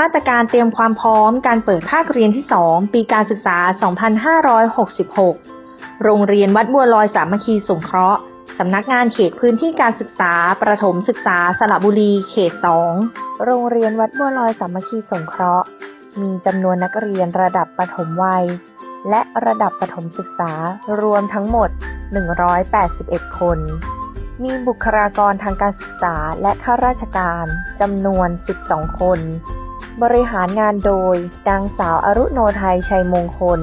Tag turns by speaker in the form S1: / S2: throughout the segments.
S1: มาตรการเตรียมความพร้อมการเปิดภาคเรียนที่ 2 ปีการศึกษา 2566 โรงเรียนวัดบัวลอยสามัคคีสงเคราะห์ สำนักงานเขตพื้นที่การศึกษา ประถมศึกษาสระบุรีเขต 2 โรงเรียนวัดบัวลอยสามัคคีสงเคราะห์ มีจำนวนนักเรียนระดับประถมวัย และระดับประถมศึกษารวมทั้งหมด 181 คน มีบุคลากรทางการศึกษาและข้าราชการจำนวน 12 คน บริหารงานโดยนางสาวอรุโนไทยชัยมงคล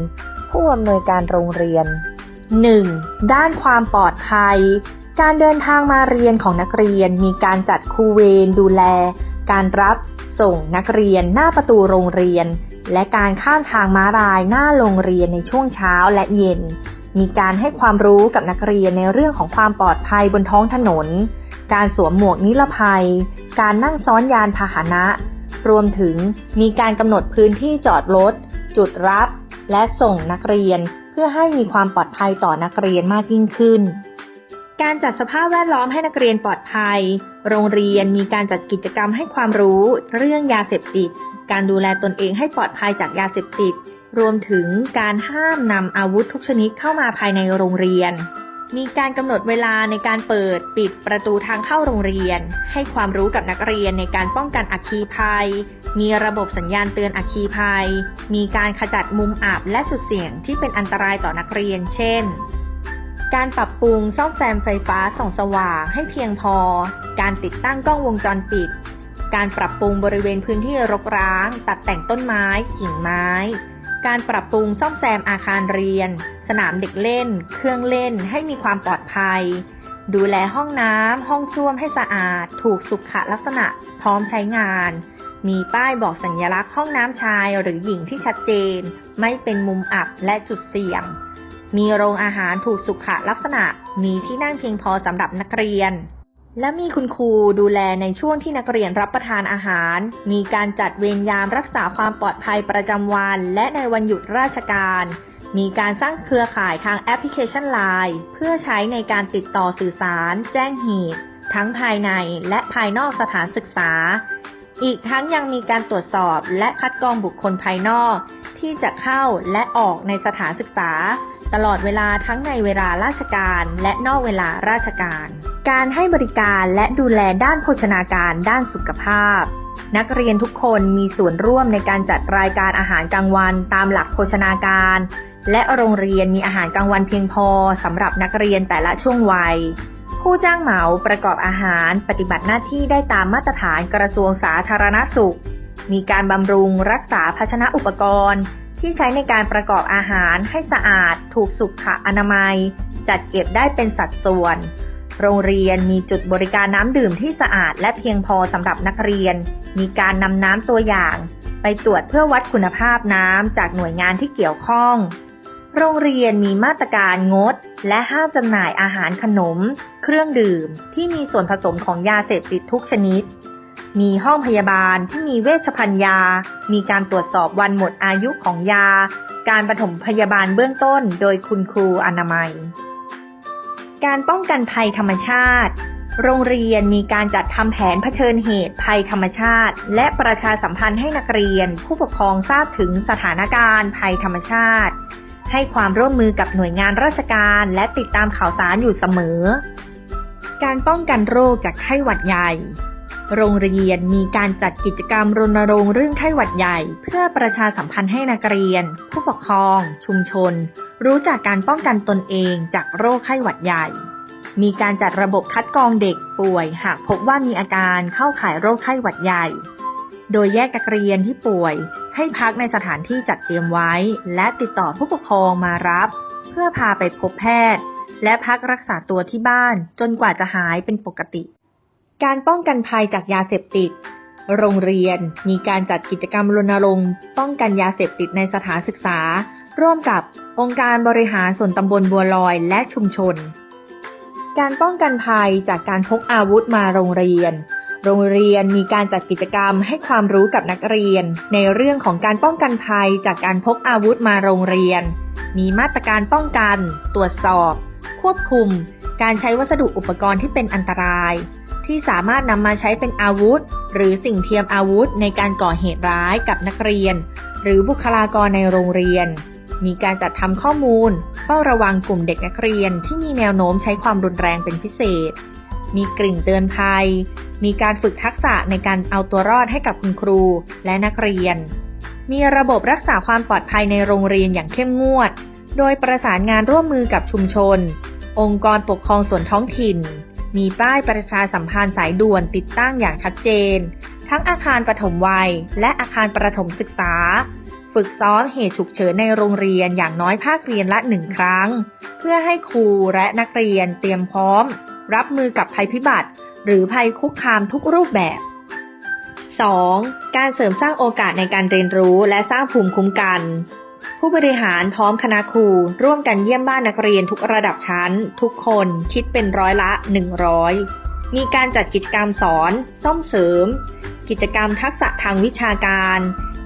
S1: ผู้อำนวยการโรงเรียน 1. ด้านความปลอดภัย การเดินทางมาเรียนของนักเรียนมีการจัดครูเวรดูแล การรับส่งนักเรียนหน้าประตูโรงเรียน และการข้ามทางม้าลายหน้าโรงเรียนในช่วงเช้าและเย็น มีการให้ความรู้กับนักเรียนในเรื่องของความปลอดภัยบนท้องถนน การสวมหมวกนิรภัย การนั่งซ้อนยานพาหนะ รวมถึงมีการกำหนดพื้นที่จอดรถ จุดรับ และส่งนักเรียน เพื่อให้มีความปลอดภัยต่อนักเรียนมากยิ่งขึ้น การจัดสภาพแวดล้อมให้นักเรียนปลอดภัย โรงเรียนมีการจัดกิจกรรมให้ความรู้ เรื่องยาเสพติด การดูแลตนเองให้ปลอดภัยจากยาเสพติด รวมถึงการห้ามนำอาวุธทุกชนิดเข้ามาภายในโรงเรียน มีการกำหนดเวลาในการเปิดปิดประตูทางเข้าโรงเรียน ให้ความรู้กับนักเรียนในการป้องกันอัคคีภัย มีระบบสัญญาณเตือนอัคคีภัย มีการขจัดมุมอับและสุดเสี่ยงที่เป็นอันตรายต่อนักเรียน เช่น การปรับปรุงซ่อมแซมไฟฟ้าส่องสว่างให้เพียงพอ การติดตั้งกล้องวงจรปิด การปรับปรุงบริเวณพื้นที่รกร้าง ตัดแต่งต้นไม้ กิ่งไม้ การปรับปรุงซ่อมแซมอาคารเรียน สนามเด็กเล่น เครื่องเล่นให้มีความปลอดภัย ดูแลห้องน้ำห้องส้วมให้สะอาด ถูกสุขลักษณะ พร้อมใช้งาน มีป้ายบอกสัญลักษณ์ห้องน้ำชายหรือหญิงที่ชัดเจน ไม่เป็นมุมอับและจุดเสี่ยง มีโรงอาหารถูกสุขลักษณะ มีที่นั่งเพียงพอสำหรับนักเรียน และมีคุณครูดูแลในช่วงที่นักเรียนรับประทานอาหาร มีการจัดเวรยามรักษาความปลอดภัยประจำวัน และในวันหยุดราชการ มีการสร้างเครือข่ายทางแอปพลิเคชัน Line เพื่อใช้ในการติดต่อสื่อสาร แจ้งเหตุ ทั้งภายในและภายนอกสถานศึกษา อีกทั้งยังมีการตรวจสอบและคัดกรองบุคคลภายนอก ที่จะเข้าและออกในสถานศึกษา ตลอดเวลาทั้งในเวลาราชการและนอกเวลาราชการ การให้บริการและดูแลด้านโภชนาการด้านสุขภาพ นักเรียนทุกคนมีส่วนร่วมในการจัดรายการอาหารกลางวันตามหลักโภชนาการ และโรงเรียนมีอาหารกลางวันเพียงพอสำหรับนักเรียนแต่ละช่วงวัย ผู้จ้างเหมาประกอบอาหารปฏิบัติหน้าที่ได้ตามมาตรฐานกระทรวงสาธารณสุข มีการบำรุงรักษาภาชนะอุปกรณ์ ที่ใช้ในการประกอบอาหารให้สะอาด ถูกสุขอนามัย จัดเก็บได้เป็นสัดส่วน โรงเรียนมีจุดบริการน้ำดื่มที่สะอาดและเพียงพอสำหรับนักเรียน มีการนำน้ำตัวอย่าง ไปตรวจเพื่อวัดคุณภาพน้ำจากหน่วยงานที่เกี่ยวข้อง โรงเรียนมีมาตรการงด และห้ามจำหน่ายอาหารขนม เครื่องดื่ม ที่มีส่วนผสมของยาเสพติดทุกชนิด มีห้องพยาบาลที่มีเวชภัณฑ์ยา มีการตรวจสอบวันหมดอายุของยา การปฐมพยาบาลเบื้องต้น โดยคุณครูอนามัย การป้องกันภัยธรรมชาติ โรงเรียนมีการจัดทำแผนเผชิญเหตุภัยธรรมชาติ และประชาสัมพันธ์ให้นักเรียน ผู้ปกครองทราบถึงสถานการณ์ภัยธรรมชาติ ให้ความร่วมมือกับหน่วยงานราชการและติดตามข่าวสารอยู่เสมอ การป้องกันโรคจากไข้หวัดใหญ่ โรงเรียนมีการจัดกิจกรรมรณรงค์เรื่องไข้หวัดใหญ่ เพื่อประชาสัมพันธ์ให้นักเรียน ผู้ปกครอง ชุมชน รู้จักการป้องกันตนเองจากโรคไข้หวัดใหญ่ มีการจัดระบบคัดกรองเด็กป่วย หากพบว่ามีอาการเข้าข่ายโรคไข้หวัดใหญ่ โดยแยกนักเรียนที่ป่วย ให้พักในสถานที่จัดเตรียมไว้ และติดต่อผู้ปกครองมารับ เพื่อพาไปพบแพทย์ และพักรักษาตัวที่บ้านจนกว่าจะหายเป็นปกติ การป้องกันภัยจากยาเสพติด โรงเรียนมีการจัดกิจกรรมรณรงค์ป้องกันยาเสพติดในสถานศึกษา ร่วมกับองค์การบริหารส่วนตำบลบัวลอยและชุมชน การป้องกันภัยจากการพกอาวุธมาโรงเรียน โรงเรียนมีการจัดกิจกรรมให้ความรู้กับนักเรียน ในเรื่องของการป้องกันภัยจากการพกอาวุธมาโรงเรียน มีมาตรการป้องกัน ตรวจสอบ ควบคุม การใช้วัสดุอุปกรณ์ที่เป็นอันตราย ที่สามารถนำมาใช้เป็นอาวุธ หรือสิ่งเทียมอาวุธในการก่อเหตุร้ายกับนักเรียน หรือบุคลากรในโรงเรียน มีการจัดทำข้อมูล เฝ้าระวังกลุ่มเด็กนักเรียนที่มีแนวโน้มใช้ความรุนแรงเป็นพิเศษ มีกลิ่งเตือนภัย มีการฝึกทักษะในการเอาตัวรอดให้กับคุณครูและนักเรียน มีระบบรักษาความปลอดภัยในโรงเรียนอย่างเข้มงวด โดยประสานงานร่วมมือกับชุมชน องค์กรปกครองส่วนท้องถิ่น มีป้ายประชาสัมพันธ์สายด่วนติดตั้งอย่างชัดเจน ทั้งอาคารปฐมวัย และอาคารประถมศึกษา ฝึกซ้อมเหตุฉุกเฉินในโรงเรียนอย่างน้อยภาคเรียนละหนึ่งครั้ง เพื่อให้ครูและนักเรียนเตรียมพร้อม รับมือกับภัยพิบัติ หรือภัยคุกคามทุกรูปแบบ 2. การเสริมสร้างโอกาสในการเรียนรู้และสร้างภูมิคุ้มกัน ผู้บริหารพร้อมคณะครู ร่วมกันเยี่ยมบ้านนักเรียนทุกระดับชั้น ทุกคนคิดเป็นร้อยละ 100 มีการจัดกิจกรรมสอน ซ่อมเสริม กิจกรรมทักษะทางวิชาการ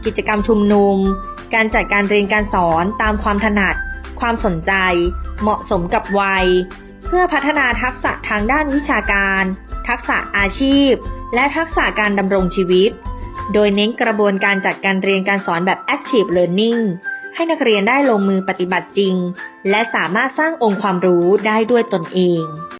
S1: กิจกรรมชุมนุม การจัดการเรียนการสอนตามความถนัด ความสนใจ เหมาะสมกับวัย เพื่อพัฒนาทักษะทางด้านวิชาการ ทักษะอาชีพ และทักษะการดำรงชีวิต โดยเน้นกระบวนการจัดการเรียนการสอนแบบ active learning ให้นักเรียนได้ลงมือปฏิบัติจริง และสามารถสร้างองค์ความรู้ได้ด้วยตนเอง